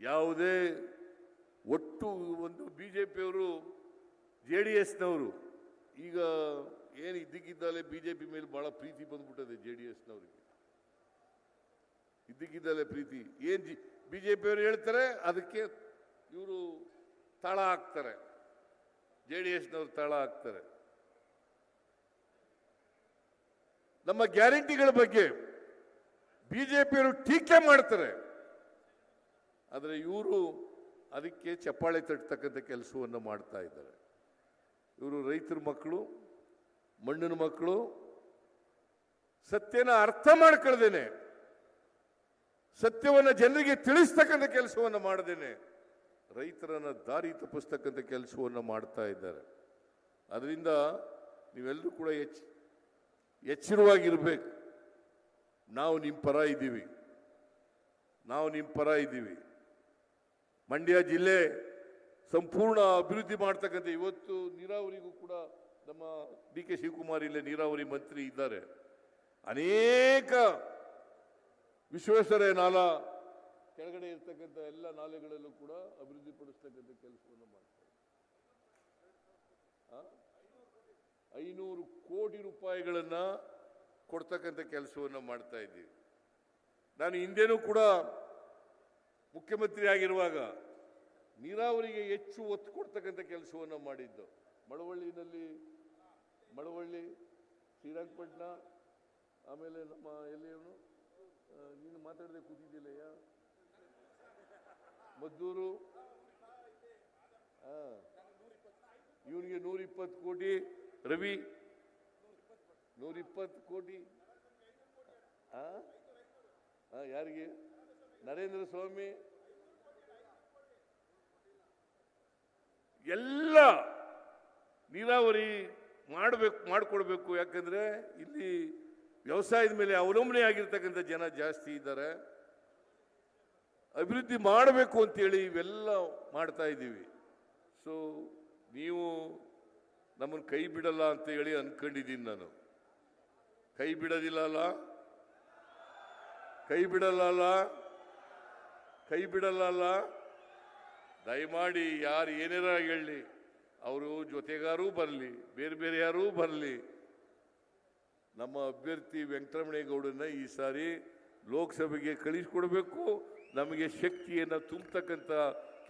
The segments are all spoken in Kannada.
ಯಾವುದೇ ಒಟ್ಟು ಒಂದು ಬಿ ಜೆ ಪಿಯವರು ಜೆ ಡಿ ಎಸ್ನವರು, ಈಗ ಏನು ಇದ್ದಕ್ಕಿದ್ದಾಲೆ ಬಿ ಜೆ ಪಿ ಮೇಲೆ ಭಾಳ ಪ್ರೀತಿ ಬಂದ್ಬಿಟ್ಟದೆ ಜೆ ಡಿ ಎಸ್ನವ್ರಿಗೆ. ಇದ್ದಕ್ಕಿದ್ದಾಲೆ ಪ್ರೀತಿ. ಏನು ಜಿ ಬಿ ಜೆ ಪಿಯವರು ಹೇಳ್ತಾರೆ, ಅದಕ್ಕೆ ಇವರು ತಾಳ ಹಾಕ್ತಾರೆ. ಜೆ ಡಿ ಎಸ್ನವ್ರು ತಾಳ ಹಾಕ್ತಾರೆ. ನಮ್ಮ ಗ್ಯಾರಂಟಿಗಳ ಬಗ್ಗೆ ಬಿ ಜೆ ಪಿಯವರು ಟೀಕೆ ಮಾಡ್ತಾರೆ. ಆದರೆ ಇವರು ಅದಕ್ಕೆ ಚಪ್ಪಾಳೆ ತಟ್ಟತಕ್ಕಂಥ ಕೆಲಸವನ್ನು ಮಾಡ್ತಾ ಇದ್ದಾರೆ. ಇವರು ರೈತರ ಮಕ್ಕಳು, ಮಣ್ಣಿನ ಮಕ್ಕಳು, ಸತ್ಯನ ಅರ್ಥ ಮಾಡ್ಕೊಳ್ದೇನೆ. ಸತ್ಯವನ್ನು ಜನರಿಗೆ ತಿಳಿಸ್ತಕ್ಕಂಥ ಕೆಲಸವನ್ನು ಮಾಡದೇನೆ. ರೈತರನ್ನು ದಾರಿ ತಪ್ಪಿಸ್ತಕ್ಕಂಥ ಕೆಲಸವನ್ನು ಮಾಡ್ತಾ ಇದ್ದಾರೆ. ಅದರಿಂದ ನೀವೆಲ್ಲರೂ ಕೂಡ ಎಚ್, ಎಚ್ಚರವಾಗಿರ್ಬೇಕು. ನಾವು ನಿಮ್ಮ ಪರ ಇದ್ದೀವಿ. ನಾವು ನಿಮ್ಮ ಪರ ಇದ್ದೀವಿ. ಮಂಡ್ಯ ಜಿಲ್ಲೆ ಸಂಪೂರ್ಣ ಅಭಿವೃದ್ಧಿ ಮಾಡ್ತಕ್ಕಂಥ ಇವತ್ತು ನೀರಾವರಿಗೂ ಕೂಡ ನಮ್ಮ ಡಿ ಕೆ ಶಿವಕುಮಾರ್ ಇಲ್ಲೇ ನೀರಾವರಿ ಮಂತ್ರಿ ಇದ್ದಾರೆ. ಅನೇಕ ವಿಶ್ವೇಶ್ವರ ನಾಲಾ ಕೆಳಗಡೆ ಇರ್ತಕ್ಕಂಥ ಎಲ್ಲ ನಾಲೆಗಳಲ್ಲೂ ಕೂಡ ಅಭಿವೃದ್ಧಿಪಡಿಸ್ತಕ್ಕಂಥ ಕೆಲಸವನ್ನು ಮಾಡ್ತಾರೆ? ಐನೂರು ಕೋಟಿ ರೂಪಾಯಿಗಳನ್ನ ಕೊಡ್ತಕ್ಕಂಥ ಕೆಲಸವನ್ನು ಮಾಡ್ತಾ ಇದ್ದೀವಿ. ನಾನು ಹಿಂದೆನೂ ಕೂಡ ಮುಖ್ಯಮಂತ್ರಿ ಆಗಿರುವಾಗ ನೀರಾವರಿಗೆ ಹೆಚ್ಚು ಒತ್ತು ಕೊಡ್ತಕ್ಕಂಥ ಕೆಲಸವನ್ನು ಮಾಡಿದ್ದು. ಮಳವಳ್ಳಿನಲ್ಲಿ ಮಳವಳ್ಳಿ ಶ್ರೀರಂಗಪಟ್ಟಣ ಆಮೇಲೆ ನಮ್ಮ ಎಲ್ಲಿ ಅವನು? ಆ, ನೀನು ಮಾತಾಡದೆ ಕೂತಿದ್ದಿಲ್ಲಯ್ಯ? ಮದ್ದೂರು? ಇವನಿಗೆ ನೂರ ಇಪ್ಪತ್ತು ಕೋಟಿ. ರವಿ? ನೂರಿಪ್ಪತ್ತು ಕೋಟಿ. ಹಾಂ ಹಾಂ ಯಾರಿಗೆ? ನರೇಂದ್ರ ಸ್ವಾಮಿ, ಎಲ್ಲ ನೀರಾವರಿ ಮಾಡಬೇಕು, ಮಾಡಿಕೊಡ್ಬೇಕು. ಯಾಕಂದ್ರೆ ಇಲ್ಲಿ ವ್ಯವಸಾಯದ ಮೇಲೆ ಅವಲಂಬನೆ ಆಗಿರ್ತಕ್ಕಂಥ ಜನ ಜಾಸ್ತಿ ಇದ್ದಾರೆ. ಅಭಿವೃದ್ಧಿ ಮಾಡಬೇಕು ಅಂತೇಳಿ ಇವೆಲ್ಲ ಮಾಡ್ತಾ ಇದ್ದೀವಿ. ಸೊ ನೀವು ನಮ್ಮನ್ನು ಕೈ ಬಿಡಲ್ಲ ಅಂತ ಹೇಳಿ ಅನ್ಕೊಂಡಿದ್ದೀನಿ ನಾನು. ಕೈ ಬಿಡೋದಿಲ್ಲ ಅಲ್ಲ? ಕೈ ಬಿಡಲ್ಲ ಅಲ್ಲ? ಕೈ ಬಿಡಲ್ಲ ದಯಮಾಡಿ ಯಾರು ಏನಾರ ಹೇಳಲಿ ಅವರು ಜೊತೆಗಾರೂ ಬರಲಿ, ಬೇರೆ ಬೇರೆ ಯಾರೂ ಬರಲಿ. ನಮ್ಮ ಅಭ್ಯರ್ಥಿ ವೆಂಕಟರಮಣೇಗೌಡನ ಈ ಸಾರಿ ಲೋಕಸಭೆಗೆ ಕಳಿಸ್ಕೊಡ್ಬೇಕು ನಮಗೆ ಶಕ್ತಿಯನ್ನು ತುಂಬತಕ್ಕಂಥ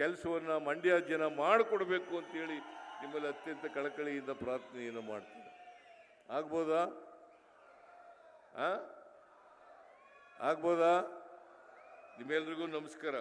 ಕೆಲಸವನ್ನು ಮಂಡ್ಯ ಜನ ಮಾಡಿಕೊಡ್ಬೇಕು ಅಂತೇಳಿ ನಿಮ್ಮಲ್ಲಿ ಅತ್ಯಂತ ಕಳಕಳಿಯಿಂದ ಪ್ರಾರ್ಥನೆಯನ್ನು ಮಾಡ್ತೀನಿ. ಆಗ್ಬೋದಾ? ಆಗ್ಬೋದಾ? ನಿಮ್ಮೆಲ್ರಿಗೂ ನಮಸ್ಕಾರ.